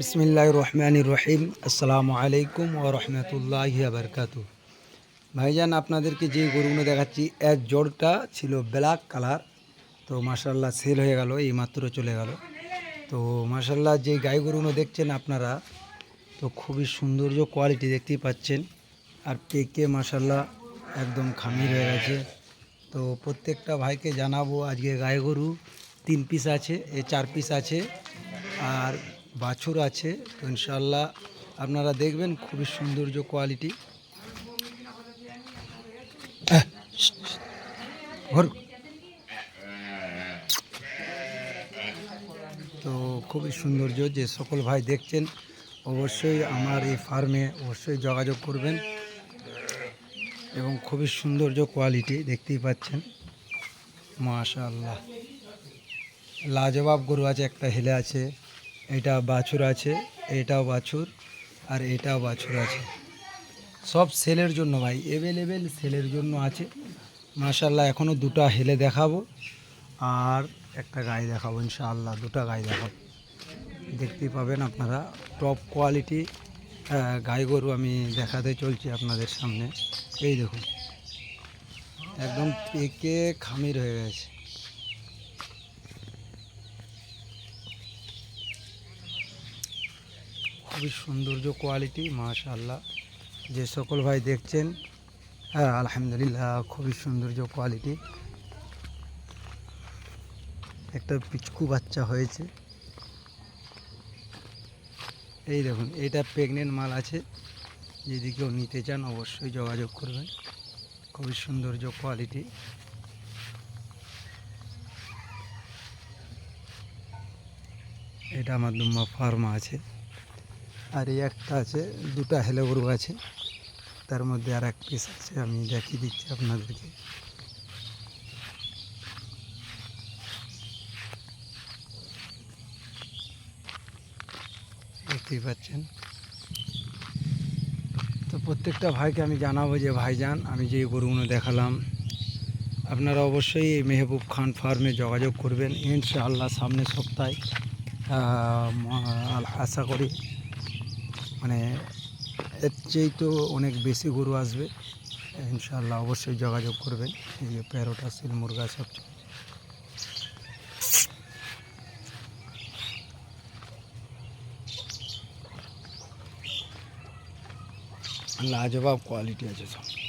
বিসমিল্লাহ রহমান রহিম আসসালামু আলাইকুম ও রহমতুল্লাহ বারকাত ভাইজান, আপনাদেরকে যে গরুগুলো দেখাচ্ছি এক জোড়টা ছিল ব্ল্যাক কালার। তো মাসাল্লাহ সেল হয়ে গেল, এই মাত্র চলে গেল। তো মাসাল্লাহ যে গাই গরুগুলো দেখছেন আপনারা, তো খুবই সৌন্দর্য কোয়ালিটি দেখতেই পাচ্ছেন। আর পেকে মাসাল্লাহ একদম খামির হয়ে গেছে। তো প্রত্যেকটা ভাইকে জানাব আজকে গাই গরু তিন পিস আছে, এ চার পিস আছে। আর বাছুর আছে, তো ইনশাল্লাহ আপনারা দেখবেন খুবই সৌন্দর্য কোয়ালিটি। তো খুবই সৌন্দর্য যে সকল ভাই দেখছেন, অবশ্যই আমার এই ফার্মে অবশ্যই যোগাযোগ করবেন। এবং খুবই সৌন্দর্য কোয়ালিটি দেখতেই পাচ্ছেন। মাশাআল্লাহ। লাজবাব গরু আছে, একটা হেলে আছে। এটা বাছুর আছে, এটাও বাছুর আর এটাও বাছুর আছে। সব সেলের জন্য ভাই অ্যাভেলেবেল সেলের জন্য আছে। মাশাল্লাহ এখনও দুটো হেলে দেখাবো। আর একটা গায়ে দেখাবো, ইনশাআল্লাহ দুটো গায়ে দেখাবো। দেখতেই পাবেন আপনারা টপ কোয়ালিটি গাই গরু আমি দেখাতে চলছি আপনাদের সামনে। এই দেখুন, একদম পেকে খামির হয়ে গেছে। খুবই সৌন্দর্য কোয়ালিটি মাশাল্লাহ যে সকল ভাই দেখছেন হ্যাঁ আলহামদুলিল্লাহ, খুবই সৌন্দর্য কোয়ালিটি একটা পিচকু বাচ্চা হয়েছে। এই দেখুন, এটা প্রেগনেন্ট মাল আছে। যদি কেউ নিতে চান, অবশ্যই যোগাযোগ করবেন। খুবই সৌন্দর্য কোয়ালিটি এটা আমার দুম্বা ফার্মা আছে। আর এই একটা আছে, দুটা হেলে গরু আছে। তার মধ্যে আর এক পিস আছে, আমি দেখিয়ে দিচ্ছি আপনাদেরকে। দেখতেই পাচ্ছেন। তো প্রত্যেকটা ভাইকে আমি জানাব যে, ভাইজান, আমি যে গরুগুলো দেখালাম, আপনারা অবশ্যই এই মেহবুব খান ফার্মে যোগাযোগ করবেন। ইনশাআল্লাহ সামনের সপ্তাহে আশা করি মানে এর চেয়েই তো অনেক বেশি গরু আসবে। ইনশাআল্লাহ অবশ্যই যোগাযোগ করবেন। এই যে প্যারোটা, সিল মুরগা সব। লাজবাব কোয়ালিটি আছে সব।